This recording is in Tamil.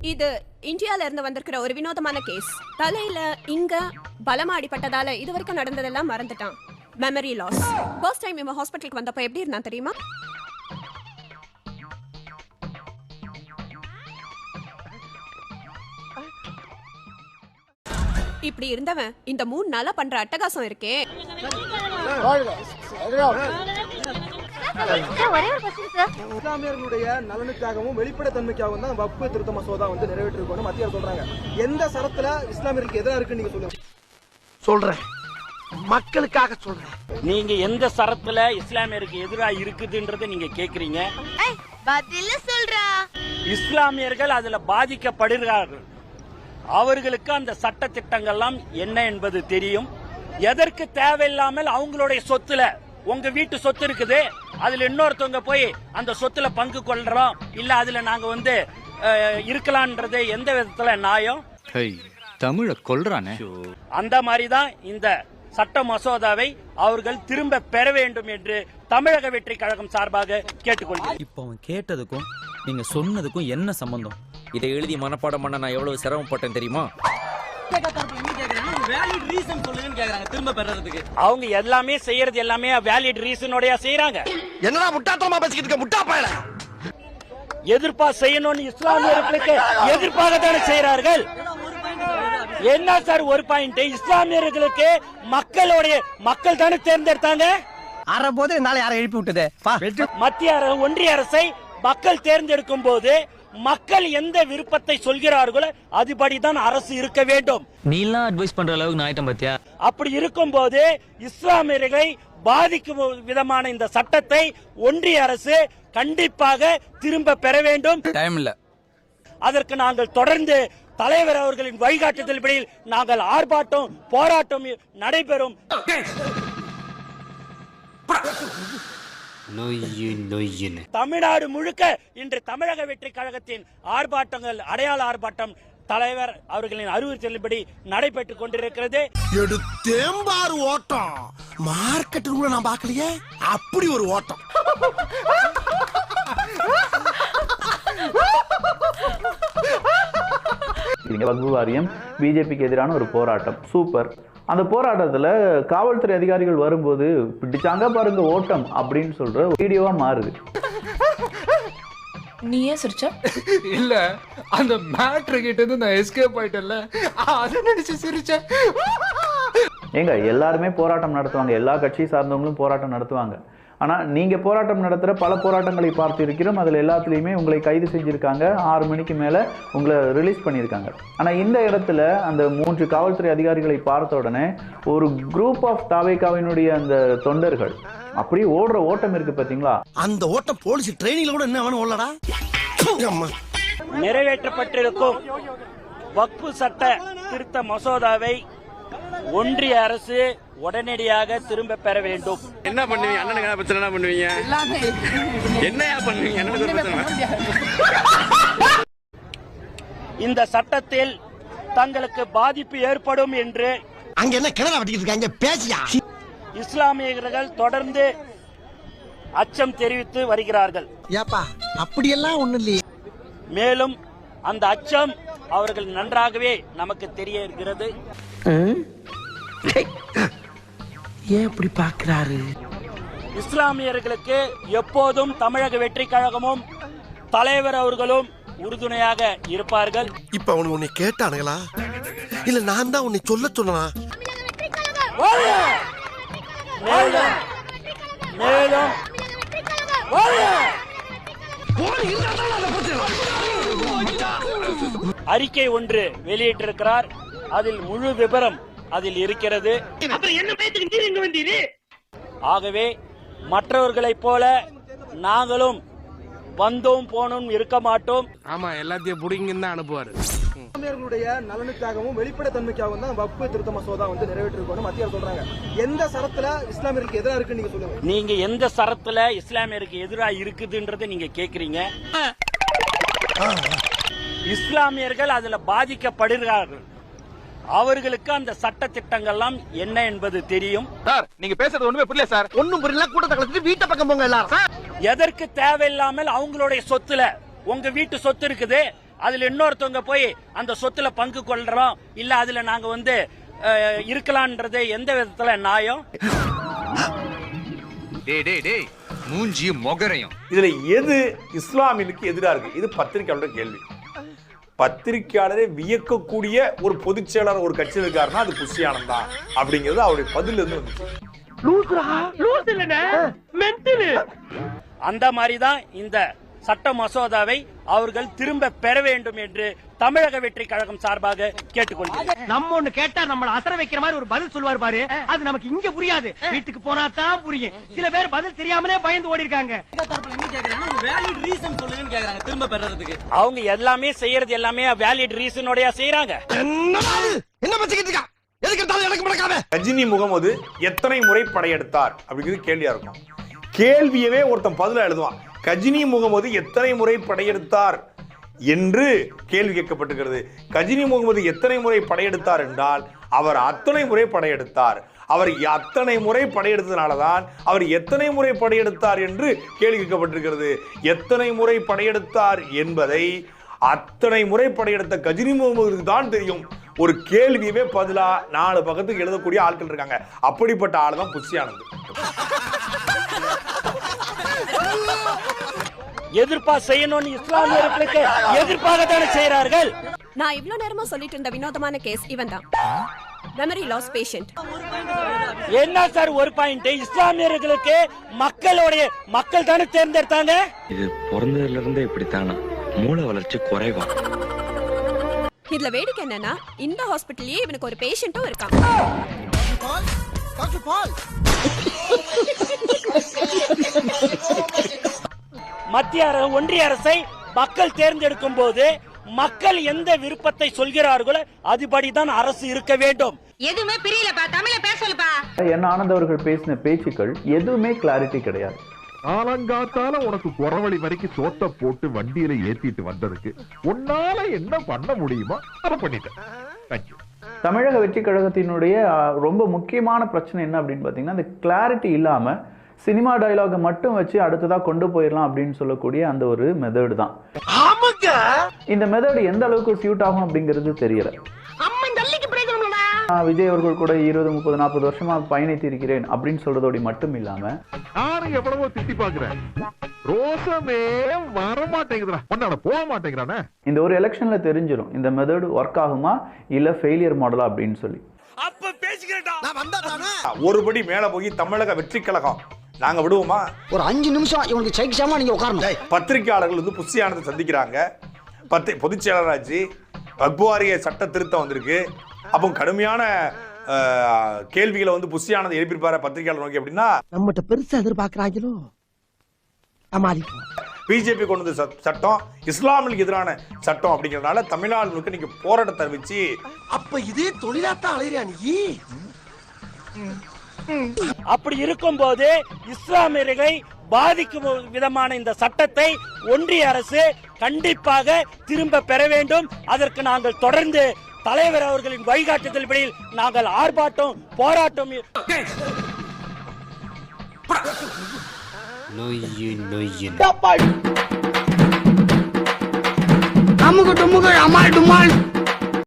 இது இந்தியால இருந்து வந்திருக்கிற ஒரு வினோதமான கேஸ். தலையில இங்க பலமா அடிபட்டதால இது வரைக்கும் நடந்ததெல்லாம் மறந்துட்டான். மெமரி லாஸ் ஃபர்ஸ்ட் டைம் இவன் ஹாஸ்பிட்டலுக்கு வந்தப்ப எப்படி இருந்தான் தெரியுமா? இப்படி இருந்தவன் இந்த மூணு நாளா பண்ற அட்டகாசம் இருக்கே. இஸ்லாமியர்களுடைய நலனுக்காகவும் வெளிப்படைத்தன்மைக்காகவும் தான் வக்பு திருத்த மசோதா வந்து நிறைவேற்றிருக்கோம்னு மத்திய அரசு சொல்றாங்க. எந்த சரத்துல இஸ்லாமியருக்கு எதிராக இருக்குன்னு நீங்க சொல்லுங்க. சொல்றேன். மக்களுக்காக சொல்றேன். நீங்க எந்த சரத்துல இஸ்லாமியருக்கு எதிராக இருக்குதுன்றதை நீங்க கேக்குறீங்க? பதில சொல்றா. இஸ்லாமியர்கள் அதுல பாதிக்கப்படுகிறார்கள். அவர்களுக்கு அந்த சட்ட திட்டங்கள்லாம் என்ன என்பது தெரியும்? எதற்கு தேவையில்லாமல் அவங்களுடைய சொத்துல உங்க வீட்டு சொத்து இருக்குது. அதுல இன்னொருத்தவங்க போய் அந்த சொத்துல பங்கு கொள்றோம். இல்ல அதுல நாங்க வந்து அஹ், இருக்கலாம்ன்றது எந்த விதத்துல நியாயம்? தமிழ கொல்றானே. அந்த மாதிரி தான் இந்த சட்ட மசோதாவை அவர்கள் திரும்ப பெற வேண்டும் என்று தமிழக வெற்றி கழகம் சார்பாக கேட்டுக்கொள்கிறேன். இப்போ அவன் கேட்டதுக்கும் நீங்க சொன்னதுக்கும் என்ன சம்பந்தம்? இதை எழுதி மனப்பாடம் பண்ண நான் எவ்வளவு சிரமப்பட்டேன் தெரியுமா? அவங்க எல்லாமே செய்யறது எல்லாமே வேலிட் ரீசனோடய செய்யறாங்க என்னடா முட்டாத்தனமா பேசிக்கிட்டு இருக்க முட்டா பயல. எதிர்ப்பா செய்யணும்னு இஸ்லாமியர்களுக்கு எதிர்ப்பாக தானே செய்யறார்கள் என்ன சார் ஒரு பாயிண்ட் இஸ்லாமியர்களுக்கு மக்களுடைய மக்கள் தானே தேர்ந்தெடுத்தாங்க? அரை போது என்னால யாரை எழுப்பி விட்டது? மத்திய அரசு ஒன்றிய அரசை மக்கள் தேர்ந்தெடுக்கும் போது மக்கள் எந்த விருப்பத்தை சொல்கிறார்களோ அதுபடிதான் அரசு இருக்க வேண்டும். நீலாம் அட்வைஸ் பண்ற அளவுக்கு நான் பாத்தியா? அப்படி இருக்கும்போது இஸ்லாமியர்களை பாதிக்கும் விதமான இந்த சட்டத்தை ஒன்றிய அரசு கண்டிப்பாக திரும்ப பெற வேண்டும். டைம் இல்ல. அதற்கு நாங்கள் தொடர்ந்து தலைவர் அவர்களின் வழிகாட்டுதல்படி நாங்கள் ஆர்ப்பாட்டம் போராட்டம் நடைபெறும். தமிழ்நாடு முழுக்க இன்று தமிழக வெற்றி கழகத்தின் ஆர்ப்பாட்டங்கள் அடையாள ஆர்ப்பாட்டம் தலைவர் அவர்களின் அறிவுறுத்தலின்படி நடைபெற்றுக் கொண்டிருக்கிறது. எடுத்தேம்பாரு ஓட்டம். மார்க்கெட் கூட நான் பார்க்கலையே? அப்படி ஒரு ஓட்டம். இங்க வக்பு வாரியம் பிஜேபிக்கு எதிரான ஒரு போராட்டம். சூப்பர் அந்த போராட்டத்துல காவல்துறை அதிகாரிகள் வரும்போது பிடிச்சாங்க பாருங்க ஓட்டம் அப்படின்னு சொல்ற வீடியோவா மாறுது. நீ ஏன் சிரிச்ச? இல்ல அந்த மேட்ரு கிட்ட இருந்து நான் எஸ்கேப் ஆயிட்டேன்ல. அதை நினைச்சு சிரிச்சேன் ஏங்க எல்லாருமே போராட்டம் நடத்துவாங்க. எல்லா கட்சி சார்ந்தவங்களும் போராட்டம் நடத்துவாங்க. ஆனா நீங்க போராட்டம் நடத்துற பல போராட்டங்களை பார்த்து இருக்கிறோம் அதுல எல்லாத்துலயுமே உங்களை கைது செஞ்சிருக்காங்க. ஆறு மணிக்கு மேல உங்களை ரிலீஸ் பண்ணியிருக்காங்க ஆனா இந்த இடத்துல அந்த மூன்று காவல்துறை அதிகாரிகளை பார்த்த உடனே ஒரு குரூப் ஆஃப் தாவேகாவினுடைய அந்த தொண்டர்கள் அப்படியே ஓடுற ஓட்டம் இருக்கு பாத்தீங்களா? அந்த ஓட்டம் போலீஸ் ட்ரைனிங்ல கூட என்ன வேணும் ஓடலடா நிறைவேற்றப்பட்டிருக்கும் வக்பு சட்ட திருத்த மசோதாவை ஒன்றிய அரசு உடனடியாக திரும்ப பெற வேண்டும். என்ன பண்ணுவீங்க? அண்ணனுக்கு பிரச்சனை? என்ன பண்ணுவீங்க? என்னையா பண்ணுவீங்க? அண்ணனுக்கு இந்த சட்டத்தில் தங்களுக்கு பாதிப்பு ஏற்படும் என்று அங்க என்ன கிணறு வெட்டிக்கிட்டு இருக்காங்க? பேசியா? இஸ்லாமியர்கள் தொடர்ந்து அச்சம் தெரிவித்து வருகிறார்கள். ஏப்பா அப்படியெல்லாம் ஒண்ணு இல்லையே. மேலும் அந்த அச்சம் அவர்கள் நன்றாகவே நமக்கு தெரிய இருக்கிறது. ஏன் இப்படி பாக்குறாரு இஸ்லாமியர்களுக்கு எப்போதும் தமிழக வெற்றி கழகமும் தலைவர் அவர்களும் உறுதுணையாக இருப்பார்கள். இப்ப அவனுக்கு உன்னை கேட்டானுங்களா? இல்ல நான் தான் உன்னை சொல்ல சொன்னா மேலும் மேலும். அறிக்கை ஒன்று வெளியிட்டிருக்கிறார். அதில் முழு விபரம் அதில் இருக்கிறது. ஆகவே மற்றவர்களைப் போல நாங்களும் வந்தோம் போனோம் இருக்க மாட்டோம். ஆமா எல்லாத்தையும் புடிங்கன்னு தான் அனுப்புவாரு. இஸ்லாமியர்களுடைய நலனுக்காகவும் வெளிப்படைத்தன்மைக்காகவும் தான் வக்பு திருத்த மசோதா வந்து நிறைவேற்றிருக்கோம்னு மத்திய அரசு சொல்றாங்க. எந்த சரத்துல இஸ்லாமியருக்கு எதிராக இருக்குன்னு நீங்க சொல்லுங்க. நீங்க எந்த சரத்துல இஸ்லாமியருக்கு எதிராக இருக்குதுன்றதை நீங்க கேக்குறீங்க. இஸ்லாமியர்கள் அதுல பாதிக்கப்படுகிறார்கள். அவர்களுக்கு அந்த சட்ட திட்டங்கள்லாம் என்ன என்பது தெரியும்? சார் நீங்க பேசுறது ஒண்ணுமே புரியல சார். ஒண்ணும் புரியல கூட்டத்தை கலந்துட்டு வீட்டை பக்கம் போங்க எல்லாரும். எதற்கு தேவையில்லாமல் அவங்களுடைய சொத்துல உங்க வீட்டு சொத்து இருக்குது அதுல இன்னொருத்தவங்க போய் அந்த சொத்துல பங்கு கொள்றோம் இல்ல அதுல நாங்க வந்து அஹ், இருக்கலாம்ன்றது எந்த விதத்துல நியாயம்? டேய் டேய் டேய் மூஞ்சி மொகரையும். இதுல எது இஸ்லாமியனுக்கு எதிரா இருக்கு? இது பத்திரிகையாளர் கேள்வி. பத்திரிகையாளரை வியக்கக்கூடிய ஒரு பொதுச் செயலாளர் ஒரு கட்சியில் இருக்காருன்னா அது புஷி ஆனந்த் தான் அப்படிங்கிறது அவருடைய பதில இருந்து வந்துச்சு. அந்த மாதிரி தான் இந்த சட்ட மசோதாவை அவர்கள் திரும்ப பெற வேண்டும் என்று தமிழக வெற்றி கழகம் சார்பாக கேட்டுக்கொள்கிறேன். நம்ம ஒண்ணு கேட்டா நம்மள அசர வைக்கிற மாதிரி ஒரு பதில் சொல்லுவார் பாரு. அது நமக்கு இங்க புரியாது. வீட்டுக்கு போனா தான் புரியும். சில பேர் பதில் தெரியாமலே பயந்து ஓடி இருக்காங்க அவங்க எல்லாமே செய்யறது எல்லாமே வேலிட் ரீசனோடய செய்யறாங்க. என்ன பச்சிக்கிட்டு இருக்கா? ரஜினி முகமது எத்தனை முறை படையெடுத்தார் அப்படிங்கிறது கேள்வியா இருக்கும். கேள்வியவே ஒருத்தன் பதிலா எழுதுவான். கஜினி முகமது எத்தனை முறை படையெடுத்தார் என்று கேள்வி கேட்கப்பட்டுகிறது கஜினி முகமது எத்தனை முறை படையெடுத்தார் என்றால் அவர் அத்தனை முறை படையெடுத்தார். அவர் அத்தனை முறை படையெடுத்ததுனால தான் அவர் எத்தனை முறை படையெடுத்தார் என்று கேள்வி கேட்கப்பட்டிருக்கிறது. எத்தனை முறை படையெடுத்தார் என்பதை அத்தனை முறை படையெடுத்த கஜினி முகமதுக்கு தான் தெரியும். ஒரு கேள்வியவே பதிலா நாலு பக்கத்துக்கு எழுதக்கூடிய ஆட்கள் இருக்காங்க. அப்படிப்பட்ட ஆள் தான் புஷியானது எதிர்ப்பா செய்யணும்னு இஸ்லாமியர்களுக்கு எதிர்ப்பாக தானே செய்யறார்கள் நான் இவ்ளோ நேரமா சொல்லிட்டு இருந்த வினோதமான கேஸ் இவன் தான். மெமரி லாஸ் பேஷண்ட் என்ன சார் ஒரு பாயிண்ட் இஸ்லாமியர்களுக்கு மக்களுடைய மக்கள் தானே தேர்ந்தெடுத்தாங்க? இது பிறந்ததுல இருந்தே இப்படித்தானா? மூளை வளர்ச்சி குறைவா? இதுல வேடிக்கை என்னன்னா இந்த ஹாஸ்பிட்டல்லயே இவனுக்கு ஒரு பேஷண்ட்டும் இருக்கான். டாக்டர் பால் மத்திய அரசு ஒன்றிய அரசை மக்கள் தேர்ந்தெடுக்கும் போது மக்கள் எந்த விருப்பத்தை சொல்கிறார்களோ அதுபடிதான் அரசு இருக்க வேண்டும். எதுவுமே பிரியலப்பா தமிழ பேச சொல்லுப்பா. என்ன ஆனந்த் அவர்கள் பேசின பேச்சுக்கள் எதுவுமே கிளாரிட்டி கிடையாது. காலங்காத்தால உனக்கு குறவழி வரைக்கும் சோத்த போட்டு வண்டியில ஏத்திட்டு வந்ததுக்கு உன்னால என்ன பண்ண முடியுமோ அதை பண்ணிட்டேன். தேங்க்யூ தமிழக வெற்றி கழகத்தினுடைய ரொம்ப முக்கியமான பிரச்சனை என்ன அப்படின்னு பார்த்தீங்கன்னா அந்த கிளாரிட்டி இல்லாமல் சினிமா டயலாகை மட்டும் வச்சு அடுத்ததாக கொண்டு போயிடலாம் அப்படின்னு சொல்லக்கூடிய அந்த ஒரு மெத்தடு தான். இந்த மெத்தடு எந்த அளவுக்கு சியூட் ஆகும் அப்படிங்கிறது தெரியல. விஜய் அவர்கள் கூட இருபது முப்பது நாற்பது வருஷமா பயணித்து இருக்கிறேன் அப்படின்னு சொல்றதோடு மட்டும் இல்லாம நானும் எவ்வளவோ திட்டி பாக்குறேன் ரோசமே வர மாட்டேங்குதுடா பண்ணாட போக மாட்டேங்கிறானே. இந்த ஒரு எலெக்ஷன்ல தெரிஞ்சிடும் இந்த மெத்தடு ஒர்க் ஆகுமா இல்ல ஃபெயிலியர் மாடலா அப்படின்னு சொல்லி. நான் வந்தா தானே? ஒருபடி மேல போய் தமிழக வெற்றி கழகம் நாங்க விடுவோமா? ஒரு அஞ்சு நிமிஷம் இவனுக்கு சைக்கிசாம நீங்க உட்காரணும். பத்திரிகையாளர்கள் வந்து புஷி ஆனந்தை சந்திக்கிறாங்க. பத்து பொதுச் செயலராச்சு வக்புவாரிய சட்ட திருத்தம் வந்திருக்கு. அப்போ கடுமையான கேள்விகளை வந்து புஷி ஆனந்த் எழுப்பியிருப்பாரு பத்திரிகையாளர் நோக்கி அப்படின்னா நம்மகிட்ட பெருசா எதிர்பார்க்கறாங்களோ? பிஜேபி கொண்டு வந்த சட்- சட்டம் இஸ்லாமிற்கு எதிரான சட்டம் அப்படிங்கிறதுனால தமிழ்நாடு முழுக்க நீங்க போராட்டத்தை அறிவிச்சு அப்ப இதே தொழிலாத்தான் அலையிறியா நீ? அப்படி இருக்கும்போது இஸ்லாமியர்களை பாதிக்கும் விதமான இந்த சட்டத்தை ஒன்றிய அரசு கண்டிப்பாக திரும்ப பெற வேண்டும். அதற்கு நாங்கள் தொடர்ந்து தலைவர் அவர்களின் வழிகாட்டுதல்படியில் நாங்கள் ஆர்ப்பாட்டம் போராட்டம் அமுக டுமுக அமால் டுமால்.